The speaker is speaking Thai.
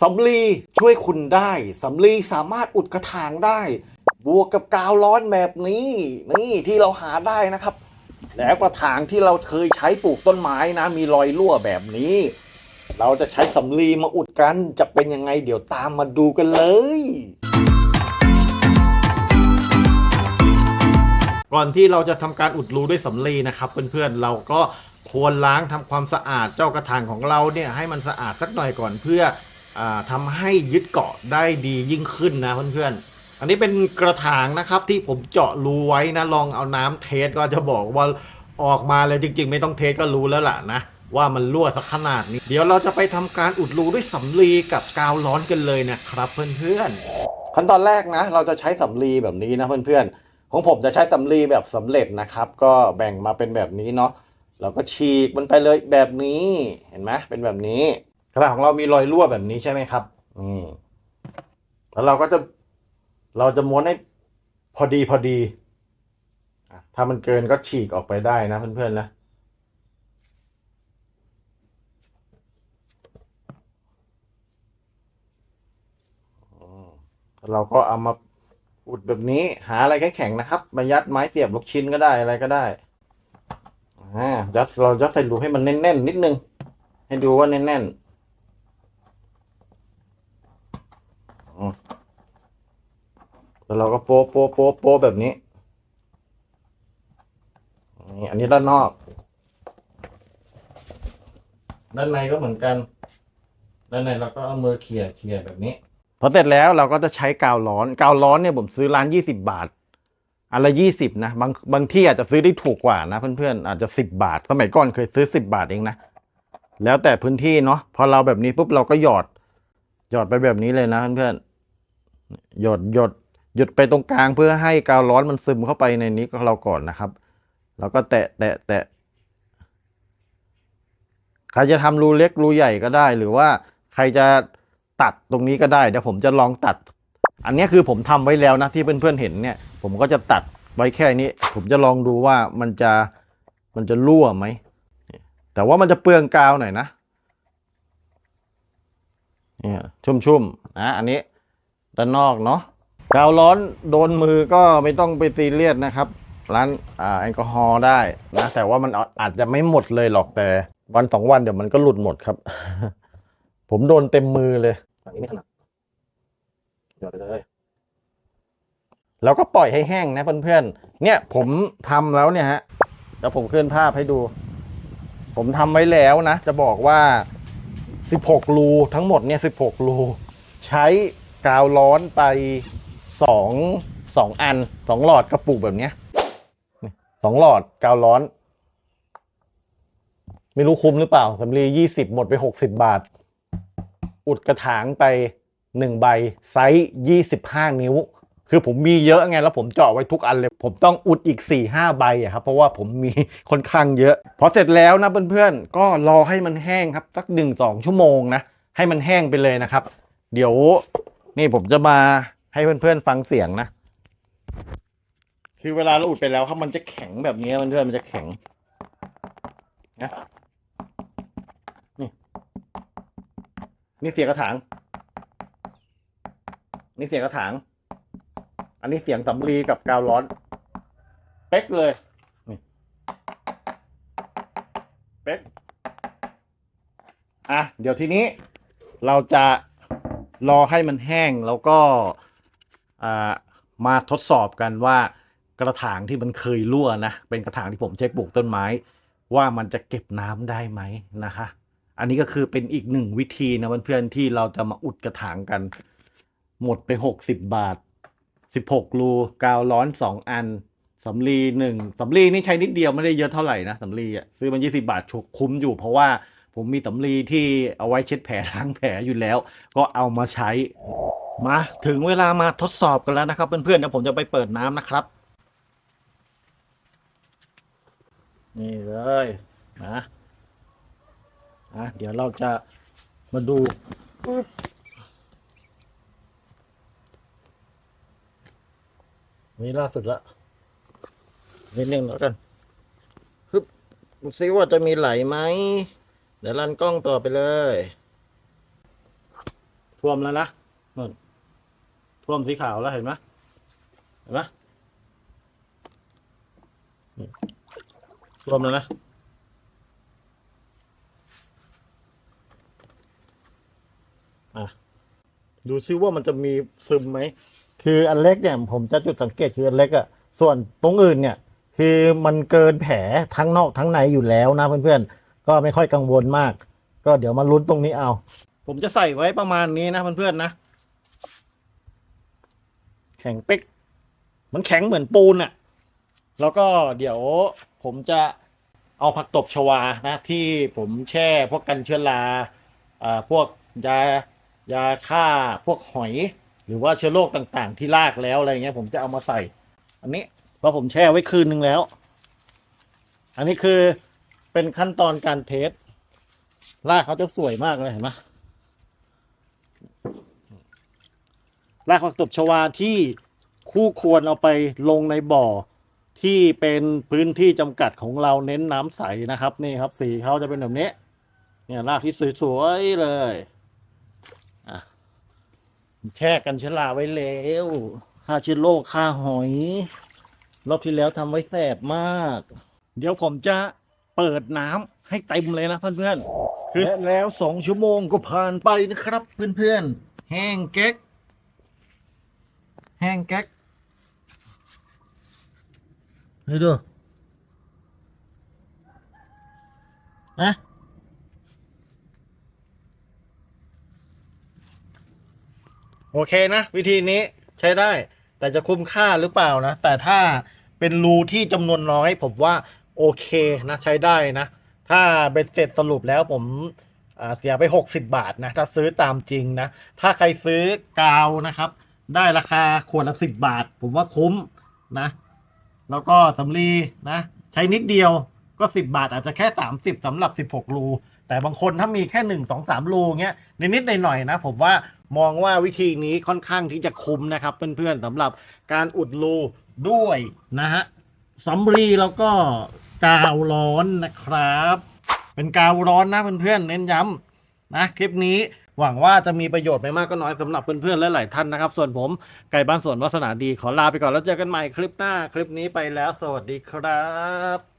สำลีช่วยคุณได้สำลีสามารถอุดกระถางได้ บวกกับกาวร้อนแบบนี้ นี่ที่เราหาได้นะครับ แล้วกระถางที่เราเคยใช้ปลูกต้นไม้นะ มีรอยรั่วแบบนี้ เราจะใช้สำลีมาอุดกันจะเป็นยังไงเดี๋ยวตามมาดูกันเลยก่อนที่เราจะทำการอุดรูด้วยสำลีนะครับ เพื่อนๆเราก็ควรล้างทำความสะอาดเจ้ากระถางของเราเนี่ยให้มันสะอาดสักหน่อยก่อนเพื่อ ทำให้ยึดเกาะได้ดียิ่งขึ้นนะเพื่อนๆ อันนี้เป็นกระถางนะครับที่ผมเจาะรูไว้นะลองเอาน้ำเทสก็จะบอกว่าออกมาเลยจริง ๆ ไม่ต้องเทสก็รู้แล้วล่ะนะว่ามันรั่วสักขนาดนี้ เดี๋ยวเราจะไปทำการอุดรูด้วยสำลีกับกาวร้อนกันเลยนะครับเพื่อนๆ ขั้นตอนแรกนะ เราจะใช้สำลีแบบนี้นะเพื่อนๆ ของผมจะใช้สำลีแบบสำเร็จนะครับ ก็แบ่งมาเป็นแบบนี้เนาะเราก็ฉีกมันไปเลยแบบนี้เห็นไหมเป็นแบบนี้ กระดาษของเรามีรอยรั่วแบบนี้ใช่ไหมครับอืมแล้วเราก็จะเราจะม้วนให้พอดีพอดีถ้ามันเกินก็ฉีกออกไปได้นะ เพื่อนๆนะเราก็เอามาอุดแบบนี้หาอะไรแข็งๆนะครับมายัดไม้เสียบลูกชิ้นก็ได้อะไรก็ได้อ่ายัดเรายัดใส่รูให้มันแน่นๆนิดนึง ให้ดูว่าแน่นๆอืม แล้วเราก็โป๊ะโป๊ะโป๊ะโป๊ะแบบนี้นี่อันนี้ด้านนอก ด้านในก็เหมือนกัน ด้านในเราก็เอามือเขี่ยเขี่ยแบบนี้ พอเสร็จแล้วเราก็จะใช้กาวร้อน กาวร้อนเนี่ยผมซื้อร้านยี่สิบาทอันละยี่สิบนะบางบางที่อาจจะซื้อได้ถูกกว่านะเพื่อนๆอาจจะสิบบาท สมัยก่อนเคยซื้อสิบบาทเองนะ แล้วแต่พื้นที่เนาะพอเราแบบนี้ปุ๊บเราก็หยอดหยอดไปแบบนี้เลยนะเพื่อนๆ หยดหยดหยดไปตรงกลางเพื่อให้กาวร้อนมันซึมเข้าไปในนี้ของเราก่อนนะครับ แล้วก็แตะแตะแตะใครจะทำรูเล็กรูใหญ่ก็ได้ หรือว่าใครจะตัดตรงนี้ก็ได้เดี๋ยวผมจะลองตัด อันนี้คือผมทำไว้แล้วนะที่เพื่อนๆเห็นเนี่ย ผมก็จะตัดไว้แค่นี้ ผมจะลองดูว่ามันจะมันจะรั่วไหมแต่ว่ามันจะเปลืองกาวหน่อยนะเนี่ยชุ่มๆนะอันนี้ ด้านนอกเนาะกาวร้อนโดนมือก็ไม่ต้องไปซีเรียสนะครับ ร้านอ่าแอลกอฮอล์ได้นะแต่ว่ามันอาจจะไม่หมดเลยหรอกแต่ วันสองวันเดี๋ยวมันก็หลุดหมดครับ ผมโดนเต็มมือเลยอันนี้ไม่ถนัดหยอดไปเลยแล้วก็ปล่อยให้แห้งนะเพื่อนๆ เนี่ยผมทำแล้วเนี่ยฮะเดี๋ยวผมขึ้นภาพให้ดู ผมทำไว้แล้วนะ จะบอกว่า 16 รูทั้งหมดเนี่ย 16 รู ใช้ กาวร้อนไปสองสองอันสองหลอดกระปุกแบบเนี้ยสองหลอดกาวร้อน ไม่รู้คุ้มหรือเปล่าสำลียี่สิบหมดไปหกสิบบาท อุดกระถางไปหนึ่งใบไซส์ยี่สิบห้านิ้ว คือผมมีเยอะไงแล้วผมเจาะไว้ทุกอันเลย ผมต้องอุดอีก4ี่ห้าใบอะครับเพราะว่าผมมีค่อนข้างเยอะ พอเสร็จแล้วนะเพื่อนๆ ก็รอให้มันแห้งครับ สักหนึ่งสองชั่วโมงนะ ให้มันแห้งไปเลยนะครับ เดี๋ยว นี่ผมจะมาให้เพื่อนๆฟังเสียงนะ คือเวลาเราอุดไปแล้วครับมันจะแข็งแบบนี้เพื่อนๆมันจะแข็งนะนี่เสียงกระถาง นี่เสียงกระถาง อันนี้เสียงสำลีกับกาวร้อน เป๊กเลยนี่เป๊กอะเดี๋ยวทีนี้เราจะ รอให้มันแห้งแล้วก็มาทดสอบกันว่ากระถางที่มันเคยรั่วนะเป็นกระถางที่ผมใช้ปลูกต้นไม้ ว่ามันจะเก็บน้ำได้ไหมนะคะ อันนี้ก็คือเป็นอีกหนึ่งวิธีนะเพื่อนๆที่เราจะมาอุดกระถางกัน หมดไปหกสิบบาทสิบหกรูกาวร้อนสองอันสำลีหนึ่งสำลีนี่ใช้นิดเดียวไม่ได้เยอะเท่าไหร่นะสำลีอะซื้อมายี่สิบาทฉุกคุ้มอยู่เพราะว่า ผมมีสำลีที่เอาไว้เช็ดแผลล้างแผลอยู่แล้ว ก็เอามาใช้ มาถึงเวลามาทดสอบกันแล้วนะครับ เพื่อนๆเดี๋ยวผมจะไปเปิดน้ำนะครับ นี่เลยนะอะเดี๋ยวเราจะมาดูนี่ล่าสุดละนิดนึงแล้วกันฮึบดูซิว่าจะมีไหลไหม เดี๋ยวลันกล้องต่อไปเลย ท่วมแล้วนะนู่นท่วมสีขาวแล้วเห็นไหมเห็นไหมนี่ท่วมแล้วนะอะดูซิว่ามันจะมีซึมไหม คืออันเล็กเนี่ย ผมจะจุดสังเกตคืออันเล็กอะส่วนตรงอื่นเนี่ย คือมันเกินแผลทั้งนอกทั้งในอยู่แล้วนะเพื่อนๆ ก็ไม่ค่อยกังวลมาก ก็เดี๋ยวมาลุ้นตรงนี้เอา ผมจะใส่ไว้ประมาณนี้นะเพื่อนๆนะ แข็งเป๊ก มันแข็งเหมือนปูนอะแล้วก็เดี๋ยวผมจะเอาผักตบชวานะที่ผมแช่พวกกันเชื้อราอ่าพวกยายาฆ่าพวกหอย หรือว่าเชื้อโรคต่างๆ ที่ลากแล้วอะไรเงี้ยผมจะเอามาใส่ อันนี้เพราะผมแช่ไว้คืนนึงแล้ว อันนี้คือ เป็นขั้นตอนการเทสรากเขาจะสวยมากเลยเห็นไหมรากผักตบชวาที่คู่ควรเอาไปลงในบ่อ ที่เป็นพื้นที่จำกัดของเราเน้นน้ำใสนะครับ นี่ครับ สีเขาจะเป็นแบบนี้ เนี่ยรากที่สวยๆเลยแช่กันชื้อราไว้แล้วฆ่าเชื้อโรคฆ่าหอย รอบที่แล้วทำไว้แสบมาก เดี๋ยวผมจะ เปิดน้ำให้เต็มเลยนะเพื่อนๆและแล้วสองชั่วโมงก็ผ่านไปนะครับ เพื่อนๆ แห้งแก๊ก แห้งแก๊กให้ดูนะโอเคนะ วิธีนี้ใช้ได้ แต่จะคุ้มค่าหรือเปล่านะ แต่ถ้าเป็นรูที่จำนวนน้อย ผมว่า โอเคนะใช้ได้นะ ถ้าเบ็ดเสร็จสรุปแล้วผมเสียไป 60 บาทนะถ้าซื้อตามจริงนะ ถ้าใครซื้อกาวนะครับ ได้ราคาขวดละ 10 บาท ผมว่าคุ้มนะ แล้วก็สำลีนะ ใช้นิดเดียวก็ 10 บาทอาจจะแค่ 30สำหรับ 16 รู แต่บางคนถ้ามีแค่ 1 2 3 รูเงี้ยนิดๆหน่อยๆนะ ผมว่ามองว่าวิธีนี้ค่อนข้างที่จะคุ้มนะครับ เพื่อนๆสำหรับการอุดรูด้วยนะฮะ สำลีแล้วก็กาวร้อนนะครับ เป็นกาวร้อนนะเพื่อนๆเน้นย้ำนะคลิปนี้หวังว่าจะมีประโยชน์ไม่มากก็น้อยสำหรับเพื่อนๆและหลายท่านนะครับ ส่วนผมไก่บ้านสวนวัสนาดีขอลาไปก่อนแล้วเจอกันใหม่คลิปหน้า คลิปนี้ไปแล้ว สวัสดีครับ